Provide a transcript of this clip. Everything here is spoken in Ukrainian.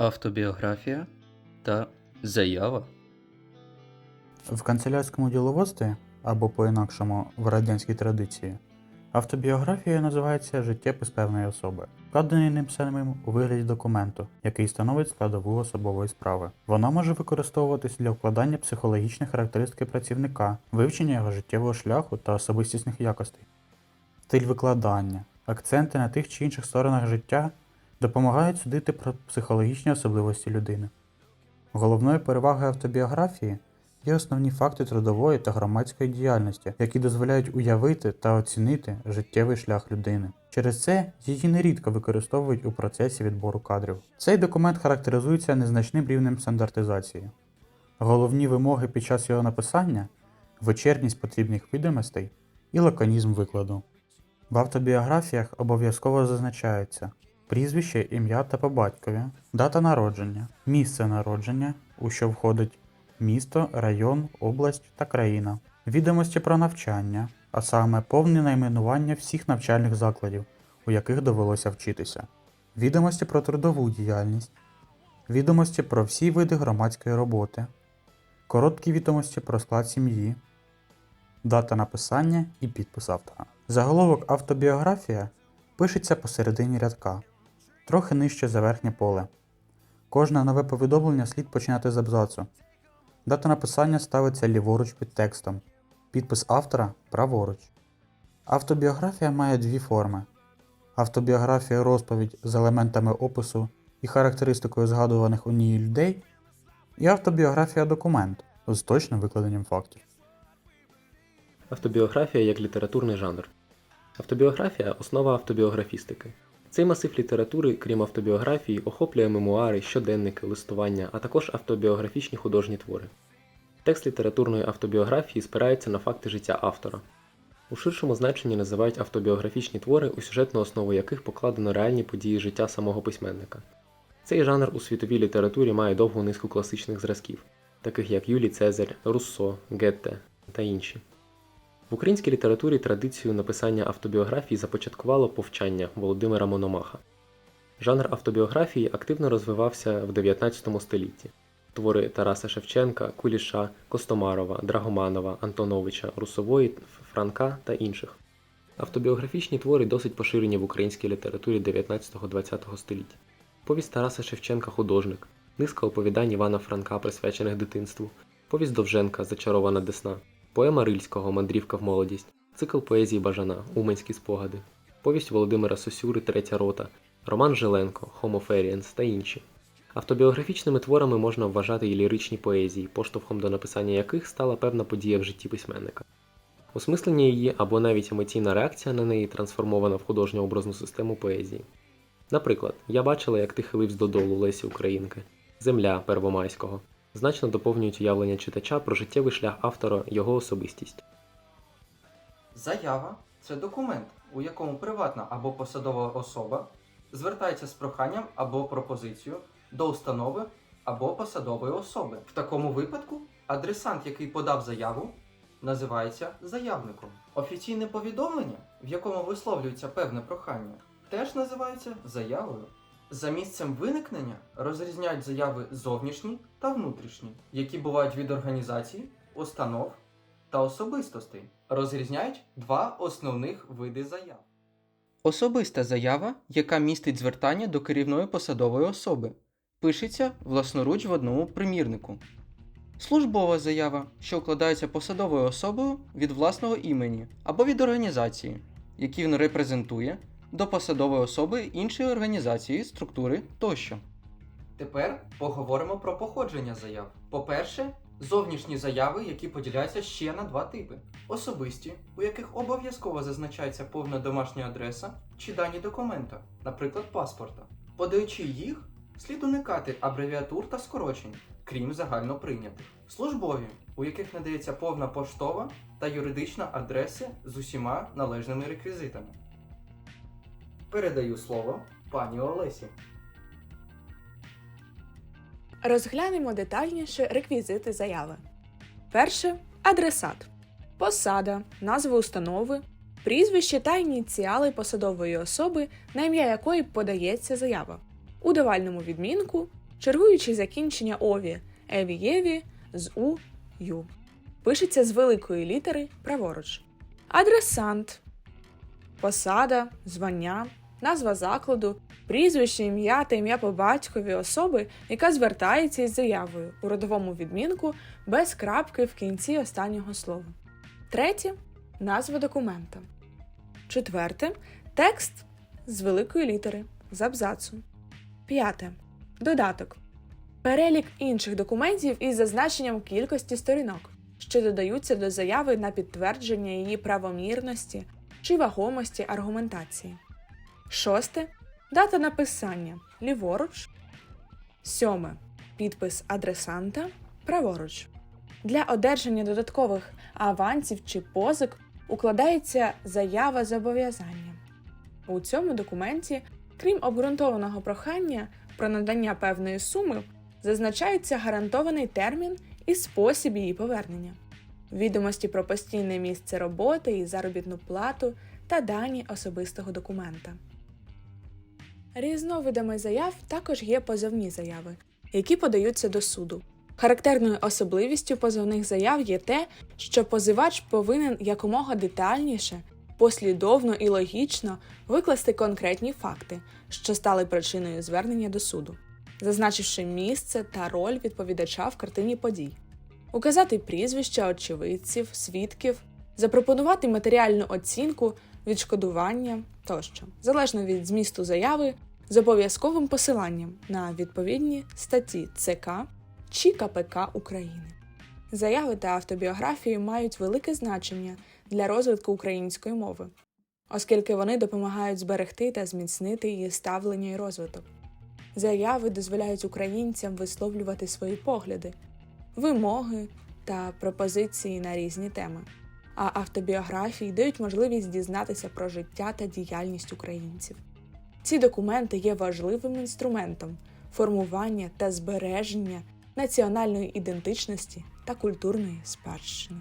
автобіографія та заява. В канцелярському діловодстві, або по-інакшому в радянській традиції, автобіографією називається життєпис певної особи, вкладений ним самим у вигляді документу, який становить складову особової справи. Вона може використовуватись для вкладання психологічних характеристик працівника, вивчення його життєвого шляху та особистісних якостей. Стиль викладання, акценти на тих чи інших сторонах життя допомагають судити про психологічні особливості людини. Головною перевагою автобіографії є основні факти трудової та громадської діяльності, які дозволяють уявити та оцінити життєвий шлях людини. Через це її нерідко використовують у процесі відбору кадрів. Цей документ характеризується незначним рівнем стандартизації. Головні вимоги під час його написання вичерпність потрібних відомостей і лаконізм викладу. В автобіографіях обов'язково зазначаються прізвище, ім'я та по батькові, дата народження, місце народження, у що входить місто, район, область та країна, відомості про навчання, а саме повне найменування всіх навчальних закладів, у яких довелося вчитися, відомості про трудову діяльність, відомості про всі види громадської роботи, короткі відомості про склад сім'ї, дата написання і підпис автора. Заголовок автобіографія пишеться посередині рядка, трохи нижче за верхнє поле. Кожне нове повідомлення слід починати з абзацу. Дата написання ставиться ліворуч під текстом, підпис автора праворуч. Автобіографія має дві форми: автобіографія розповідь з елементами опису і характеристикою згадуваних у ній людей, і автобіографія документ з точним викладенням фактів. Автобіографія як літературний жанр. Автобіографія основа автобіографістики. Цей масив літератури, крім автобіографії, охоплює мемуари, щоденники, листування, а також автобіографічні художні твори. Текст літературної автобіографії спирається на факти життя автора. У ширшому значенні називають автобіографічні твори, у сюжетну основу яких покладено реальні події життя самого письменника. Цей жанр у світовій літературі має довгу низку класичних зразків, таких як Юлій Цезарь, Руссо, Гетте та інші. В українській літературі традицію написання автобіографії започаткувало повчання Володимира Мономаха. Жанр автобіографії активно розвивався в 19 столітті. Твори Тараса Шевченка, Куліша, Костомарова, Драгоманова, Антоновича, Русової, Франка та інших. Автобіографічні твори досить поширені в українській літературі 19-20 століття. Повість Тараса Шевченка Художник, низка оповідань Івана Франка, присвячених дитинству, повість Довженка Зачарована Десна, поема Рильського Мандрівка в молодість, цикл поезії Бажана, Уманські спогади, повість Володимира Сосюри Третя рота, роман Жиленко, Feriens та інші. Автобіографічними творами можна вважати і ліричні поезії, поштовхом до написання яких стала певна подія в житті письменника. Осмислення її або навіть емоційна реакція на неї трансформована в художньо-образну систему поезії. Наприклад, я бачила, як ти хилився додолу Лесі Українки, Земля Первомайського, значно доповнюють уявлення читача про життєвий шлях автора, його особистість. Заява це документ, у якому приватна або посадова особа звертається з проханням або пропозицією до установи або посадової особи. В такому випадку адресант, який подав заяву, називається заявником. Офіційне повідомлення, в якому висловлюється певне прохання, теж називається заявою. За місцем виникнення розрізняють заяви зовнішні та внутрішні, які бувають від організацій, установ та особистостей. Розрізняють два основних види заяв. Особиста заява, яка містить звертання до керівної посадової особи, пишеться власноруч в одному примірнику. Службова заява, що укладається посадовою особою від власного імені або від організації, які він репрезентує, до посадової особи іншої організації, структури тощо. Тепер поговоримо про походження заяв. По-перше, зовнішні заяви, які поділяються ще на два типи: особисті, у яких обов'язково зазначається повна домашня адреса чи дані документа, наприклад, паспорта. Подаючи їх, слід уникати абревіатур та скорочень, крім загальноприйнятих. Службові, у яких надається повна поштова та юридична адреси з усіма належними реквізитами. Передаю слово пані Олесі. Розглянемо детальніше реквізити заяви. Перше адресат, посада, назва установи, прізвище та ініціали посадової особи, на ім'я якої подається заява. У давальному відмінку чергуючи закінчення ові еві-єві з у ю. Пишеться з великої літери праворуч. Адресант, посада, звання, назва закладу, прізвище, ім'я та ім'я по батькові особи, яка звертається із заявою у родовому відмінку без крапки в кінці останнього слова. Третє назва документа. Четверте текст з великої літери з абзацу. П'яте додаток. Перелік інших документів із зазначенням кількості сторінок, що додаються до заяви на підтвердження її правомірності чи вагомості аргументації. Шосте дата написання ліворуч. Сьоме підпис адресанта праворуч. Для одержання додаткових авансів чи позик укладається заява зобов'язання. У цьому документі, крім обґрунтованого прохання про надання певної суми, зазначається гарантований термін і спосіб її повернення, відомості про постійне місце роботи і заробітну плату та дані особистого документа. Різновидами заяв також є позовні заяви, які подаються до суду. Характерною особливістю позовних заяв є те, що позивач повинен якомога детальніше, послідовно і логічно викласти конкретні факти, що стали причиною звернення до суду, зазначивши місце та роль відповідача в картині подій, указати прізвища очевидців, свідків, запропонувати матеріальну оцінку, відшкодування тощо, залежно від змісту заяви, з обов'язковим посиланням на відповідні статті ЦК чи КПК України. Заяви та автобіографії мають велике значення для розвитку української мови, оскільки вони допомагають зберегти та зміцнити її ставлення і розвиток. Заяви дозволяють українцям висловлювати свої погляди, вимоги та пропозиції на різні теми, а автобіографії дають можливість дізнатися про життя та діяльність українців. Ці документи є важливим інструментом формування та збереження національної ідентичності та культурної спадщини.